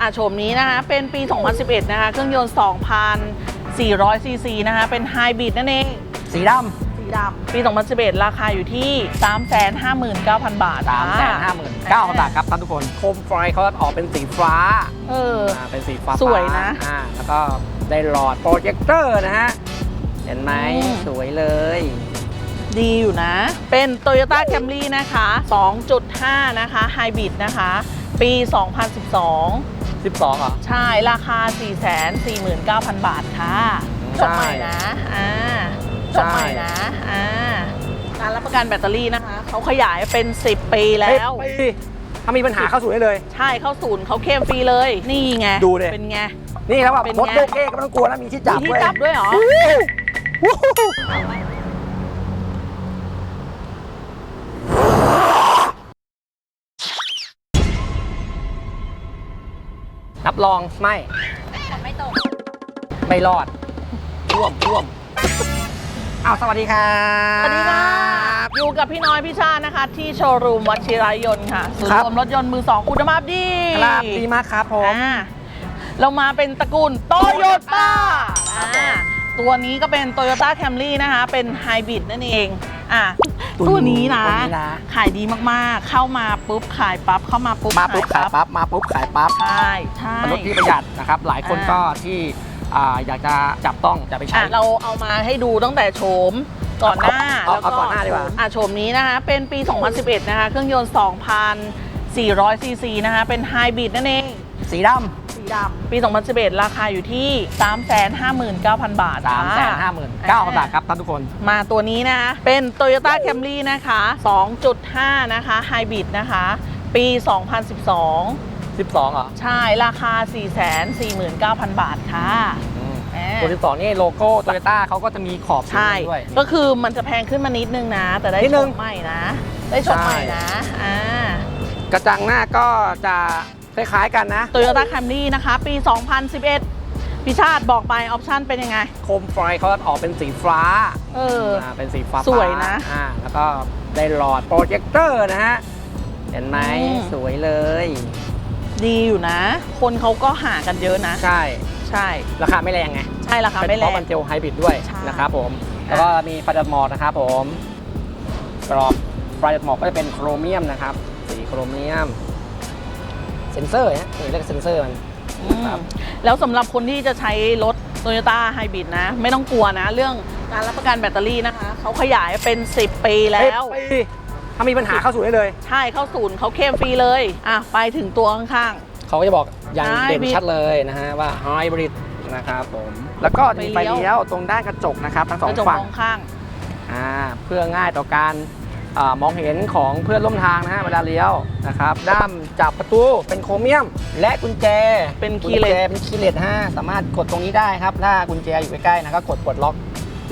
อะโฉมนี้นะคะ เป็นปี 2011 นะคะ เครื่องยนต์ 2,400 ซีซีนะคะ เป็นไฮบริดนั่นเอง สีดสีดำปี 2011 ราคาอยู่ที่ 359,000 บาทำสามแสนห้าหมื่นเก้าพันบาทครับท่านทุกคน โคมไฟเขาออกเป็นสีฟ้าเอออ่าเป็นสีฟ้าสวยนะ อ่าแล้วก็ได้หลอดโปรเจคเตอร์นะฮะ เห็นไหมอืม สวยเลย ดีอยู่นะ เป็น Toyota Camry นะคะ 2.5 นะคะไฮบริดนะคะ ปี 2012 12เหรอใช่ราคา 449,000 บาทค่ะใช่จบใหม่นะอ่าจบใหม่นะอ่าการรับประกันแบตเตอรี่นะคะเขาขยายเป็น 10 ปีแล้วเฮ้ยปีถ้ามีปัญหาเข้าสู่ได้เลย ใช่เข้าศูนย์เขาเข้มฟรีเลย นี่ไงดูดิเป็นไง นี่แล้วแบบเป็นมดไงโบเก้ก็ไม่ต้องกลัวนะมีที่จับมีที่เว้ยจับด้วยเหรอ รับรองไม่ไม่ตกไม่รอดท่วมท่วมอ้าวสวัสดีครับสวัสดีค่ะอยู่กับพี่น้อยพี่ชานะคะ ที่โชว์รูมวัชิรายนต์ค่ะศูนครัย์บรวมรถยนต์มือสองคุณภาพดีครับดีมากครับผมอ่าเรามาเป็นตระกูลโตโยต้าครับผม ตัวนี้ก็เป็น Toyota Camry นะคะ เป็นไฮบริดนั่นเองอะตัวตัวนี้นะ ตัวนี้นะ ขายดีมากๆ เข้ามาปุ๊บขายปั๊บ เข้ามาปุ๊บมาปุ๊บขายปั๊บมาปุ๊บขายปั๊บใช่ใช่เป็นรถที่ประหยัดนะครับ หลายคนอ่าก็ที่อ่าอยากจะจับต้องจะไปใช้ อะเราเอามาให้ดูตั้งแต่โฉมก่อนหน้าเอาแล้วเอาก่อนหน้าดีกว่า อะโฉมนี้นะคะ เป็นปี 2011 นะคะ เครื่องยนต์ 2,400ซีซีนะคะ เป็นไฮบริดนั่นเอง สีดสี ดำปี 2011 ราคาอยู่ที่ 359,000 บาทำสามแสนห้าหมื่นเก้าพันบาทครับท่านทุกคน มาตัวนี้นะคะเป็น Toyota Camry นะคะ 2.5 นะคะไฮบริดนะคะ ปี 2012 12เหรอ ใช่ ราคา 449,000 บาทค่ะแหมตัวที่สองนี่โลโก้โตโยต้าเขาก็จะมีขอบใช่ด้วย ก็คือมันจะแพงขึ้นมานิดนึงนะ แต่ได้นิดชนึมงใหม่นะ ได้ชมใช่ใหม่นะอ่ากระจังหน้าก็จะ คล้ายๆกันนะ Toyota Camry นะคะ ปี 2011 พิชาติบอกไปออปชั่นเป็นยังไง โคมไฟเขาออกเป็นสีฟ้าเอออ่าเป็นสีฟ้าสวยนะอ่าแล้วก็ได้หลอดโปรเจคเตอร์นะฮะ เห็นไหมอืม สวยเลย ดีอยู่นะ คนเขาก็หากันเยอะนะ ใช่ ใช่ ราคาไม่แรงไงใช่ราคาเป็นไม่เพแรราะง มันเจลไฮบริดด้วยใช่ นะครับผม แล้วก็มีประดับหมอกนะครับผมกรอบประดับหมอกก็จะเป็นโครเมียมนะครับ สีโครเมียมเซ็นเซอร์ฮะนี่เรียกเซ็นเซอร์มัน อืมครับ แล้วสำหรับคนที่จะใช้รถ Toyota Hybrid นะ ไม่ต้องกลัวนะ เรื่องการรับประกันแบตเตอรี่นะคะ เขาขยายเป็น 10 ปีแล้วเฮ้ยปีถ้ามีปัญหาเข้าสู่ได้เลย ใช่เข้าศูนย์เขาเข้มฟรีเลย อะ ไปถึงตัวข้าง เขาก็จะบอกอย่างเด่น Hybrid ชัดเลยนะฮะว่าไฮบริดนะครับผมแล้วก็จะมีไฟไฟเลี้ยว เลี้ยวตรงด้านกระจกนะครับทั้งๆสอกงระจกฝั่มงองข้าง อ่าเพื่อง่ายต่อการ อามองเห็นของเพื่อนร่วมทางนะฮะเวลาเลี้ยวนะครับ ด้ามจับประตูเป็นโครเมียม และกุญแจเป็นกุญคีย์เลแจสเป็นคีย์เลสฮะสามารถกดตรงนี้ได้ครับ ถ้ากุญแจอยู่ใกล้ๆนะก็กดปลดล็อก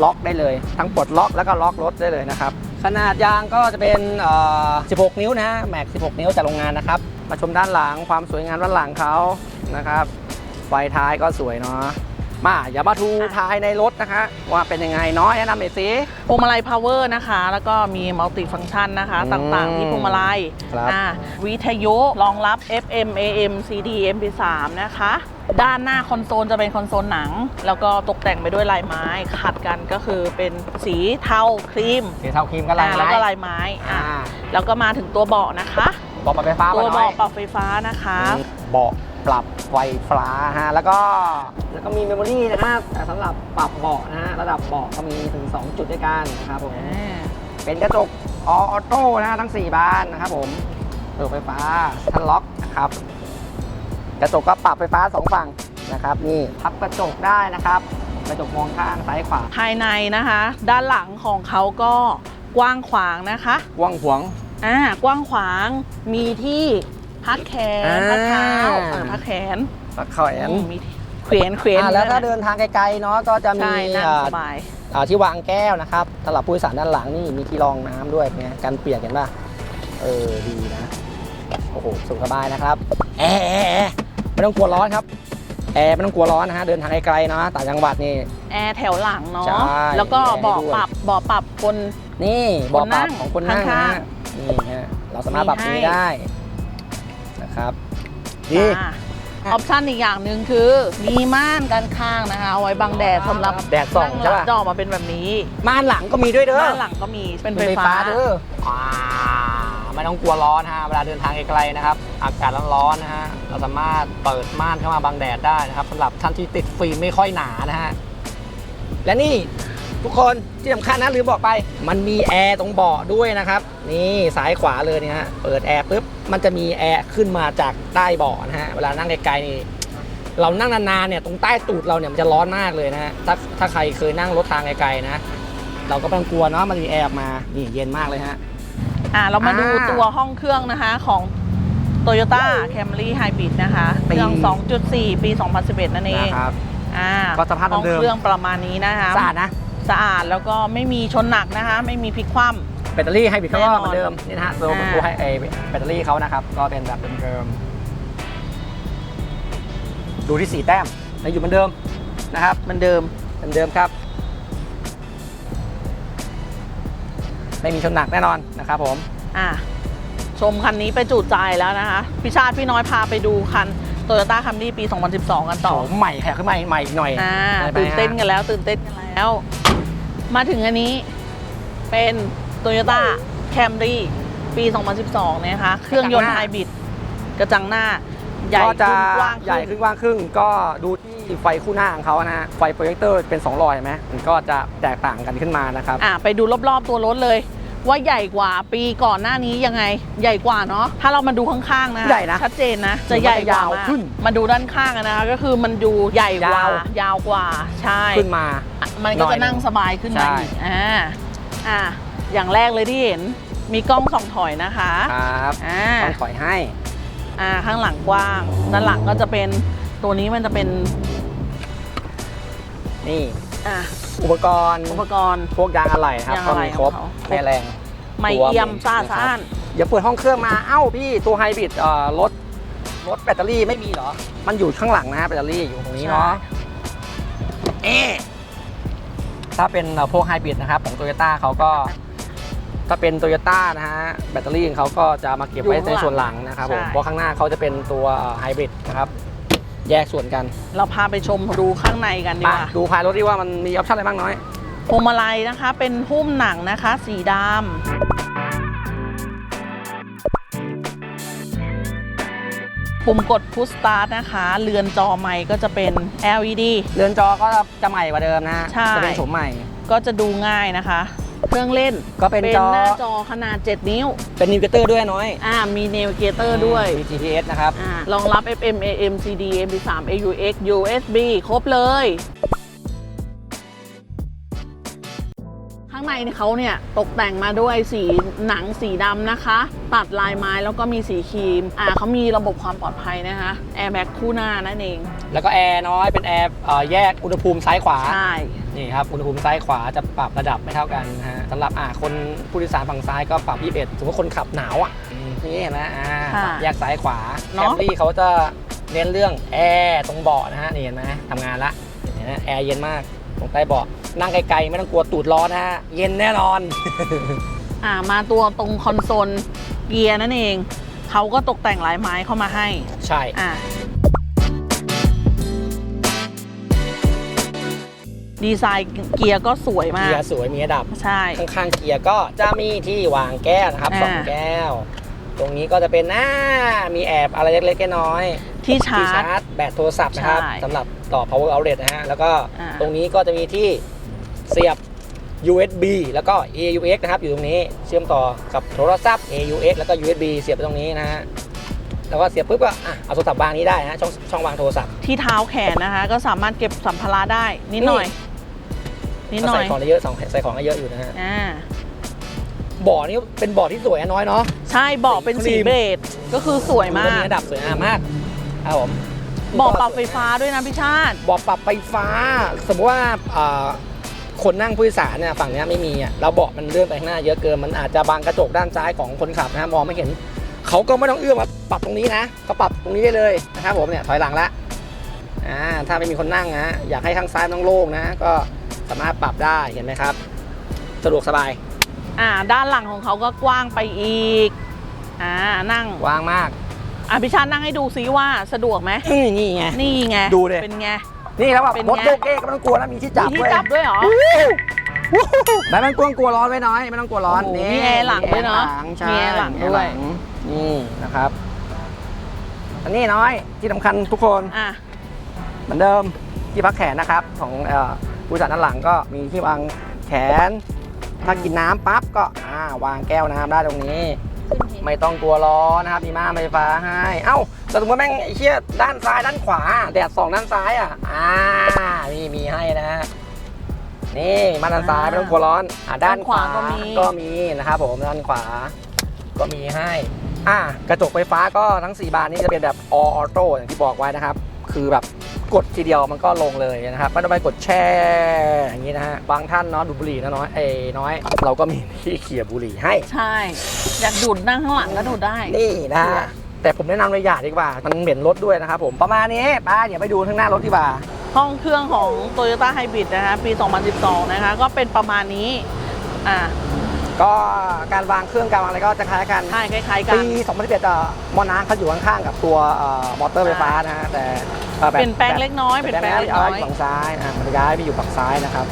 ล็อกได้เลย ทั้งปลดล็อกแล้วก็ล็อกรถได้เลยนะครับ ขนาดยางก็จะเป็นเอ่อ16 นิ้วนะฮะแม็ก 16 นิ้วจากโรงงานนะครับ มาชมด้านหลังความสวยงามด้านหลังเขานะครับไฟท้ายก็สวยเนาะ มา อย่ามาทูภายในรถนะคะ ว่าเป็นยังไงเนาะแนะนำหน่อยสิ พวงมาลัยพาวเวอร์นะคะ แล้วก็มีมัลติฟัง c t ชันนะคะ อืมต่างๆ ที่พวงมาลัยครับอ่าวิทยุรองรับ FM AM CD MP3 นะคะ ด้านหน้าคอนโซลจะเป็นคอนโซลหนัง แล้วก็ตกแต่งไปด้วยลายไม้ขัดกันก็คือเป็นสีเทาครีมสีเทาครีมก็ลายอ่าไม้แล้วก็ลายไม้อ่าอ่าแล้วก็มาถึงตัวเบาะนะคะบอกปรับไฟฟ้าตัวมาหน่เบาะอยปรับไฟฟ้านะคะ เบาะ ปรับไฟฟ้าฮะแล้วก็แล้วก็มีเมมโมรี่นะครับสำหรับปรับเบาะนะฮะระดับเบาะก็มีถึง 2 จุดด้วยกันนะครับผมอ่าเป็นกระจกออโต้นะฮะทั้ง 4 บานนะครับผมระบบไฟฟ้าทันล็อกนะครับ กระจกก็ปรับไฟฟ้า 2 ฝั่งนะครับนี่พับกระจกได้นะครับ กระจกมองข้างซ้ายขวาภายในนะคะ ด้านหลังของเขาก็กว้างขวางนะคะว่างหวงอ่ากว้างขวางมีที่ พักแขนอ่าพักเท้าเออพักแขนปักแขนอืมมีที่เขวนเขวนอ่าแล้วถ้าเดินทางไกลๆเนาะก็จะมีใช่นั่งอ่าสบาย อ่าที่วางแก้วนะครับสำหรับผู้โดยสารด้านหลังนี่มีที่รองน้ำด้วยเป็นไงกันเปียกเห็นป่ะเออดีนะโอ้โหสุขสบายนะครับแอร์แอร์แอร์ไม่ต้องกลัวร้อนครับแอร์ไม่ต้องกลัวร้อนนะฮะเดินทางไกลๆเนาะต่างจังหวัดนี่ แอร์แถวหลังเนาะ ใช่แล้วก็แอร์ให้เบาะด้วย ปรับเบาะปรับคน นี่คนเบาะปรับนั่งของคนนั่งนะข้าฮะงนี่ฮะเราสามารถปรับตรงนี้มีให้ได้นะ ครับดีอ่าออปชั่นอีกอย่างหนึ่งคือ มีม่านกันข้างนะคะเอาไว้บังแดดสำหรับแดดส่องนั่ใช่หลัป่ะจอมาเป็นแบบนี้ม่านหลังก็มีด้วยเด้อด้านหลังก็มีเป็นไฟฟ้าเด้ออ่าไม่ต้องกลัวร้อนนะฮะเวลาเดินทางไกลๆนะครับ อากาศร้อนๆนะฮะเราสามารถเปิดม่านเข้ามาบังแดดได้นะครับสำหรับท่านที่ติดฟิล์มไม่ค่อยหนานะฮะและนี่ ทุกคนที่สำคัญนะลืมบอกไป มันมีแอร์ตรงเบาะด้วยนะครับ นี่ซ้ายขวาเลยเนี่ยฮะเปิดแอร์ปุ๊บมันจะมีแอร์ขึ้นมาจากใต้เบาะนะฮะเวลานั่งไกลๆนี่เรานั่งนานๆเนี่ยตรงใต้ตูดเราเนี่ยมันจะร้อนมากเลยนะฮะถ้าถ้าใครเคยนั่งรถทางไกลๆนะ เราก็ไม่ต้องกลัวเนาะมันมีแอร์ออกมานี่เย็นมากเลยฮะอ่าเรามาดูอ่าตัวห้องเครื่องนะคะของ Toyota Camry Hybrid นะคะเครื่อง 2.4 ปี 2011 นั่นเองนะครับอ่าก็สภาพห้องเดิมๆเครื่องประมาณนี้นะคะสะอาดนะ สะอาดแล้วก็ไม่มีชนหนักนะคะ ไม่มีพลิกคว่ำ แบตเตอรี่ไฮบริดเขาก็แน่นอนเหมือนเดิมนี่นะฮะตัวอ่า ตัวไฮไอ้แบตเตอรี่เขานะครับ ก็เป็นแบบเดิมๆดูที่สีแต้มยังอยู่เหมือนเดิมนะครับเหมือนเดิมเหมือนเดิมครับ ไม่มีชนหนักแน่นอนนะครับผม อะชมคันนี้ไปจุใจแล้วนะคะพี่ชาติพี่น้อยพาไปดูคัน Toyota Camry ปี 2012 กันต่อโฉมใหม่แขกขึ้นมาใหม่อีกหน่อยอ่าได้ไหมตื่นเต้นฮะกันแล้วตื่นเต้นกันแล้ว มาถึงอันนี้เป็น Toyota Camry ปี 2012 นะคะ เครื่องยนต์ไฮบริดกระจังหน้า ใหญ่ก็จะขึ้นกว้างใหญ่ขึ้ขึ้นนกว้างขึ้นก็ดูที่ไฟคู่หน้าของเขานะฮะไฟโปรเจคเตอร์เป็น2หลอดเห็นไหมมันก็จะแตกต่างกันขึ้นมานะครับ อะไปดูรอบๆตัวรถเลย ว่าใหญ่กว่าปีก่อนหน้านี้ยังไงใหญ่กว่าเนาะถ้าเรามาดูข้างๆนะใหญ่นะชัดเจนนะ จะใหญ่กว่ายาวมากขึ้นมาดูด้านข้างอะนะคะก็คือมันดูใหญ่กว่ายาวยาวกว่าใช่ขึ้นมาอะมันก็หน่อยจะนั่งสบายขึ้นมาใช่อีกอ่าอ่าอย่างแรกเลยที่เห็นมีกล้องส่องถอยนะคะครับอ่าต้องถอยให้อ่าข้างหลังกว้างด้านหลังก็จะเป็นตัวนี้มันจะเป็น นี่อ่า อุปกรณ์อุปกรณ์ พวกยางอะไหล่นะครับยางก็อะไหล่มีครบของเขา แม่แรง ไม่ตัวเอี่ยมมีซ่านะครับ ซ่านเดี๋ยวเปิดห้องเครื่องมา เอ้าพี่ตัวไฮบริดเอ่อรถรถแบตเตอรี่ไม่มีเหรอ มันอยู่ข้างหลังนะฮะแบตเตอรี่อยู่ตรงนี้เนาะเอ๊ะถ้าเป็นเอ่อพวกไฮบริดนะครับของโตโยต้าเขาก็ ถ้าเป็นโตโยต้านะฮะแบตเตอรี่ของเขาก็จะมาเก็บไว้ในส่วนหลังนะครับผมเพราะข้างหน้าเขาจะเป็นตัวไฮบริดนะครับ แยกส่วนกัน เราพาไปชมดูข้างในกันดีกมาว่าดูภายรถดีว่ามันมีออปชั่นอะไรบ้างน้อยพวงมาลัยนะคะ เป็นหุ้มหนังนะคะ สีดำปุ่มกดพุชสตาร์ทนะคะ เรือนจอไมค์ก็จะเป็น LED เรือนจอก็จะใหม่กว่าเดิมนะฮะใช่จะเป็นโฉมใหม่ ก็จะดูง่ายนะคะ เครื่องเล่นก็เป็นจอ หน้าจอขนาด 7 นิ้ว เป็นนิวเกเตอร์ด้วยน้อย อ่ามี Navigator ด้วย มี GPS นะครับอ่ารองรับ FM AM CD MP3 AUX USB ครบเลย ข้างในเขาเนี่ยตกแต่งมาด้วยสีหนังสีดำนะคะ ตัดลายไม้แล้วก็มีสีครีม อ่าเขามีระบบความปลอดภัยนะคะแอร์แบ็กคู่หน้านั่นเอง แล้วก็แอร์น้อยเป็นแอร์เอ่อแยกอุณหภูมิซ้ายขวา ใช่ นี่ครับอุณหภูมิซ้ายขวาจะปรับระดับไม่เท่ากันนะฮะสำหรับอ่าคนผู้โดยสารฝั่งซ้ายก็ปรับ 21สมมติคนขับหนาวอะอืมนี่เห็นไหมอ่าค่ะ ปรับแยกซ้ายขวาแคเนอะมรี่เขาจะเน้นเรื่องแอร์ตรงเบาะนะฮะนี่เห็นไหมทำงานละเห็นไหมแอร์เย็นมากตรงใต้เบาะนั่งไกลๆไม่ต้องกลัวตูดร้อนนะฮะเย็นแน่นอน อ่ามาตัวตรงคอนโซลเกียร์นั่นเอง เขาก็ตกแต่งลายไม้เข้ามาให้ ใช่ อะ ดีไซน์เกียร์ก็สวยมาเกีกยร์สวยมีระดับ ใช่ ข้างๆเกียร์ก็จะมีที่วางแก้วนะครับอ่าสองแก้ว ตรงนี้ก็จะเป็นหน้ามีแอบอะไรเล็กๆน้อยๆที่ชาที่ร์จชาร์จแบตโทรศัพท์นะครับใช่สำหรับต่อ power outlet นะฮะ แล้วก็อ่าตรงนี้ก็จะมีที่เสียบ USB แล้วก็ AUX นะครับ อยู่ตรงนี้เชื่อมต่อกับโทรศัพท์ AUX แล้วก็ USB เสียบไปตรงนี้นะฮะแล้วก็เสียบปุ๊บก็อะเอาโทรศัพท์วางนี้ได้นะช่องช่องวางโทรศัพท์ที่เท้าแขนนะคะ ก็สามารถเก็บสัมภาระได้นิดหน่อย นิดหน่อใส่ยของได้เยอะสองใส่ของได้เยอะอยู่นะฮะอ่าบ่อนี้เป็นบ่อที่สวยอะน้อยเนาะ ใช่เบาะเป็นสีครีม เบจก็คือสวยมาดูกระดับสวยงามมากครับผมเบาะปรับไฟฟ้าด้วยนะพี่ชาติ บ่อปรับไฟฟ้า สมมติว่าอ่าคนนั่งผู้โดยสารเนี่ยฝั่งเนี้ยไม่มีอะเราเบาะมันเลื่อนไปข้างหน้าเยอะเกินมันอาจจะบังกระจกด้านซ้ายของคนขับนะฮะมองไม่เห็นเขาก็ไม่ต้องเอื้อมมาปรับตรงนี้นะก็ปรับตรงนี้ได้เลยนะครับผมเนี่ยถอยหลังละอ่าถ้าไม่มีคนนั่งนะอยากให้ข้างซ้ายมันต้องโล่งนะก็ สามารถปรับได้เห็นไหมครับ สะดวกสบายอ่า ด้านหลังของเขาก็กว้างไปอีก อ่า นั่งว่างมากอะพี่ชาตินั่งให้ดูซิว่าสะดวกไหมนี่นี่ไง นี่ไง ดูดิ เป็นไง นี่แล้วแบบเป็นมดไงโยกเก้ก็ไม่ต้องกลัวนะมีที่จับมีที่ด้วยจับด้วยเหรอ ไม่ต้องกลัวกลัวร้อนไว้น้อยไม่ต้องกลัวร้อนโอ้โหนี่มีแอร์หลังด้วยเนอะมีแอร์หลังใช่มีแอร์หลังด้วยนี่นะครับ อันนี้น้อยที่สำคัญทุกคน อะ เหมือนเดิมที่พักแขนนะครับของเอ่อ ผู้โดยสารด้านหลังก็มีที่วางแขน ถ้ากินน้ำปั๊บก็อ่าวางแก้วน้ำได้ตรงนี้ ไม่ต้องกลัวร้อนนะครับ มีม่านไฟฟ้าให้ เอ้าแต่สมมติแม่งไอ้เชี่ยด้านซ้ายด้านขวา แดดสองด้านซ้ายอะ อ่านี่มีให้นะนี่มาด้านซ้ายไม่ต้องกลัวร้อนอ่าด้านขวาด้านขวาก็มีก็มีนะครับผมด้านขวา ก็มีให้อ่ากระจกไฟฟ้าก็ทั้ง 4 บานนี้จะเป็นแบบ all auto อย่างที่บอกไว้นะครับ คือแบบ กดทีเดียวมันก็ลงเลยนะครับไม่ต้องไปกดแช่อย่างนี้นะฮะบางท่านเนาะดูดบุหรี่นะน้อยเอ้ยน้อย เราก็มีที่เขี่ยบุหรี่ให้ ใช่ อยากดูดนั่งข้างหลังก็ดูดได้ นี่นะฮะแต่ผมแนะนำเลยอย่าดีกว่า มันเหม็นรถด้วยนะครับผมประมาณนี้ไป้าเดี๋ยวไปดูข้างหน้ารถดีกว่าห้องเครื่องของ Toyota Hybrid นะคะปี 2012 นะคะก็เป็นประมาณนี้อ่า ก็การวางเครื่องการวางอะไรก็จะคล้ายกัน ใช่คล้ายๆกัปีน2011จะมอน้ำเขาอยู่ข้างๆกับตัวเอ่อมอเตอร์ไฟฟ้านะฮะแต่อ่อบบเปลี่ยนแปลงเล็กน้อยเปลี่ยนแปลงเปลี่ยนแปลงเล็กน้อยเอาไว้ฝั่งซ้ายอะมันย้ายไปอยู่ฝั่งซ้ายนะครับ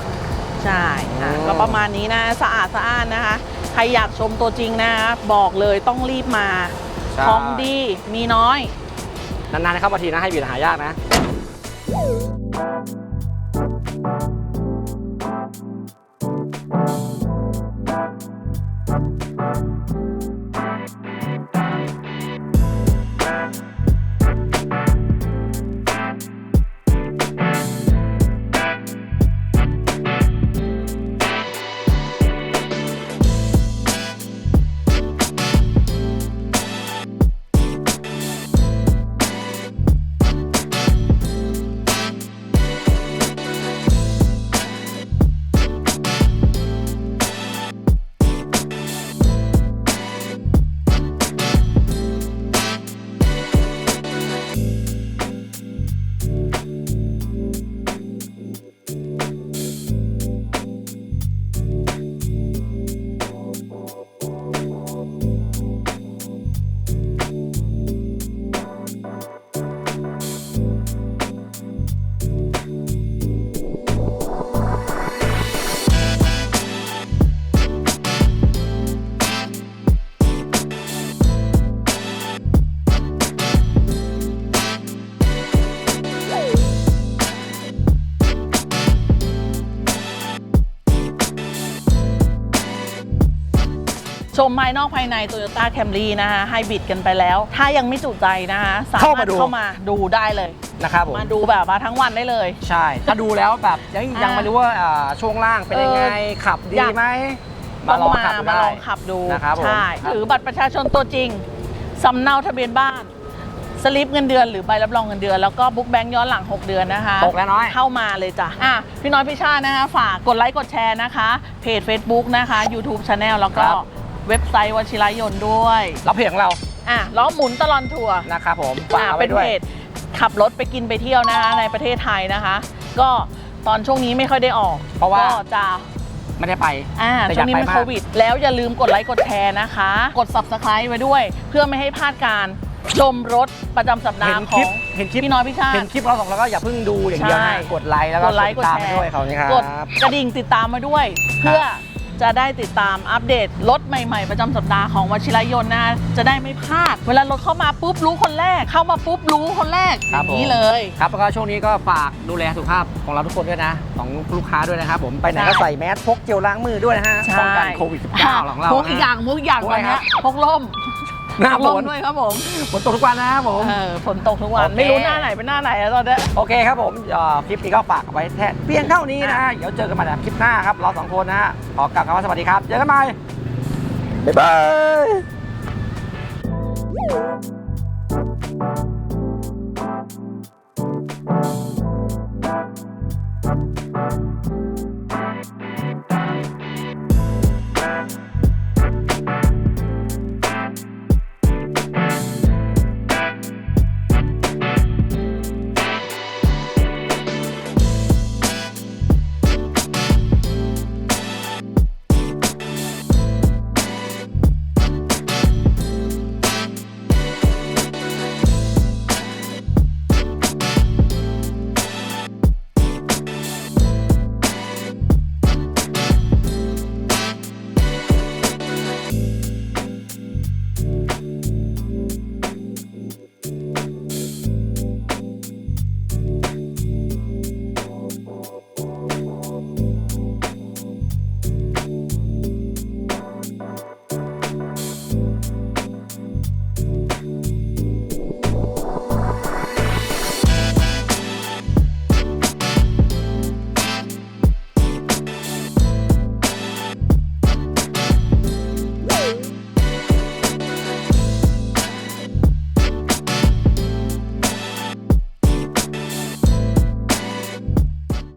ใช่ค่ะอืม ก็ประมาณนี้นะสะอาดสะอ้านนะคะ ใครอยากชมตัวจริงนะ บอกเลยต้องรีบมาของดีมีน้อย นานๆเข้ามาทีนะให้บีดหายากนะ ชมภายนอกภายใน Toyota Camry นะคะไฮบริดกันไปแล้ว ถ้ายังไม่จุใจนะคะสาเข้ามารถมาดูเข้ามาดูได้เลยนะครับผมมาดูแบบมาทั้งวันได้เลย ใช่ ถ้าดูแล้วแบบยังยังอ่าไม่รู้ว่าอ่าช่วงล่างเป็นยังไงเออขับดีอยากไหมต้องลองมาขับดูมาได้ลองขับดูนะครับผมใช่ครับหรือบัตรประชาชนตัวจริงสำเนาทะเบียนบ้านสลิปเงินเดือนหรือใบรับรองเงินเดือนแล้วก็บุ๊กแบงค์ย้อนหลัง 6 เดือนนะคะตกแล้วน้อยเข้ามาเลยจ้ะอะพี่น้อยพี่ชาตินะคะ ฝากกดไลค์กดแชร์นะคะ เพจ Facebook นะคะ YouTube Channel แล้วก็ครับ เว็บไซต์วชิรยนต์ด้วยแล้วเพจของเราอะล้อหมุนตลอดทัวร์นะครับผมฝากอะเอาเป็ไว้นด้วเพย จขับรถไปกินไปเที่ยวนะคะในประเทศไทยนะคะ ก็ตอนช่วงนี้ไม่ค่อยได้ออกเพราะว่า ก็จะ ไม่ได้ไป อ่าแต่ช่วงนี้อยากไปมันมาก โควิด แล้วอย่าลืมกดไลค์กดแชร์นะคะ กด subscribe ไว้ด้วย เพื่อไม่ให้พลาดการชมรถประจำสัปดาเห็ห์นขคลิอปง เห็นคลิปพี่น้อยพี่ชาเห็ตินคลิปเราสองแล้วก็อย่าเพิ่งดูอย่างเดียวใช่ นะกดไลค์แล้วก็กดไลค์ติดตามกดแชร์ไปด้วยเขานี่ครับ กดกระดิ่งติดตามมาด้วย เพื่อ จะได้ติดตามอัปเดตรถใหม่ๆ ประจำสัปดาห์ของวชิรยนต์นะจะได้ไม่พลาด เวลารถเข้ามาปุ๊บรู้คนแรก เข้ามาปุ๊บรู้คนแรกอครับย่างผมนี้เลยครับแล้วก็ช่วงนี้ก็ฝากดูแลสุขภาพของเราทุกคนด้วยนะ ของลูกค้าด้วยนะครับผมไปไหนก็ใช่ใส่แมสพกเจลล้างมือด้วยนะฮะป้องกันโควิด -19 ของเราพกอีกอย่างพกอีกอย่างพกตอะอนไรเนี้ครัยบพกล่ม หน้าพกฝล่มนด้วยครับผมฝนตกทุกวันนะครับผมเออฝนตกทุกวันโอเคไม่รู้หน้าไหนเป็นหน้าไหนแล้วตอนเนี้ยโอเคครับผมเอ่อคลิปนี้ก็ฝากเอาไว้แค่เพียงเท่านี้นะฮะเดี๋ยวเจอกันใหม่ในคลิปหน้าครับเราสองคนนะฮะขอกลับคำว่าสวัสดีครับเจอกันใหม่บ๊ายบาย